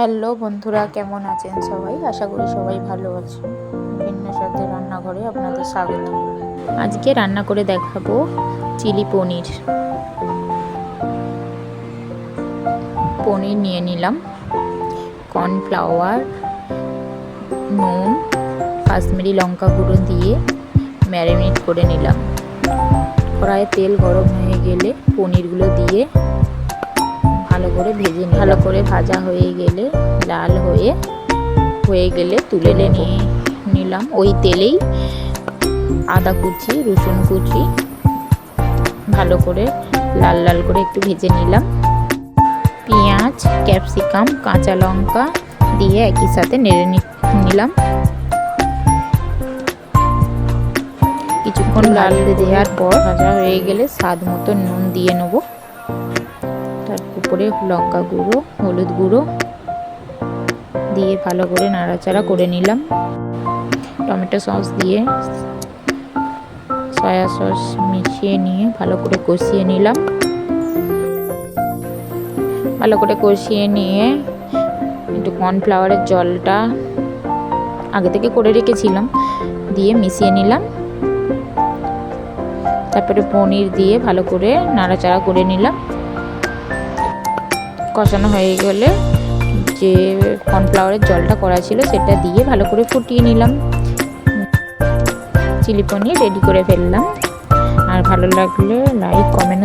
Hello বন্ধুরা, কেমন আছেন সবাই? আশা করি সবাই ভালো আছেন ভিন্ন সাথে রান্নাঘরে আপনাদের স্বাগত। আজকে রান্না করে দেখাবো চিলি পনির। পনির নিয়ে নিলাম। কর্নফ্লাওয়ার, নুন, কাশ্মীরি লঙ্কা গুঁড়ো দিয়ে ম্যারিনেট করে নিলাম। কড়াইয়ে তেল গরম হয়ে গেলে পনিরগুলো দিয়ে করে ভেজে ভালো করে ভাজা হয়ে গেলে লাল হয়ে হয়ে গেলে তুলে নিয়ে নিলাম ওই তেলেই আদা কুচি রসুন কুচি ভালো করে লাল লাল করে একটু ভেজে নিলাম। পেঁয়াজ ক্যাপসিকাম কাঁচা লঙ্কা দিয়ে একই সাথে নেড়ে নিলাম। কিছুক্ষণ লাল দেওয়ার পর ভাজা হয়ে গেলে স্বাদ মতো নুন দিয়ে নেব। উপরে লঙ্কা গুঁড়ো, হলুদ গুঁড়ো দিয়ে ভালো করে নাড়াচাড়া করে নিলাম। টমেটো সস দিয়ে সয়া সস মিশিয়ে নিয়ে ভালো করে কষিয়ে নিলাম। ভালো করে কষিয়ে নিয়ে একটু কর্নফ্লাওয়ারের জলটা আগে থেকে করে রেখেছিলাম, দিয়ে মিশিয়ে নিলাম। তারপরে পনির দিয়ে ভালো করে নাড়াচাড়া করে নিলাম। কষানো হয়ে গেলে যে কর্নফ্লাওয়ারের জলটা করা ছিল সেটা দিয়ে ভালো করে ফুটিয়ে নিলাম। চিলি পনির রেডি করে ফেললাম। আর ভালো লাগলে লাইক, কমেন্ট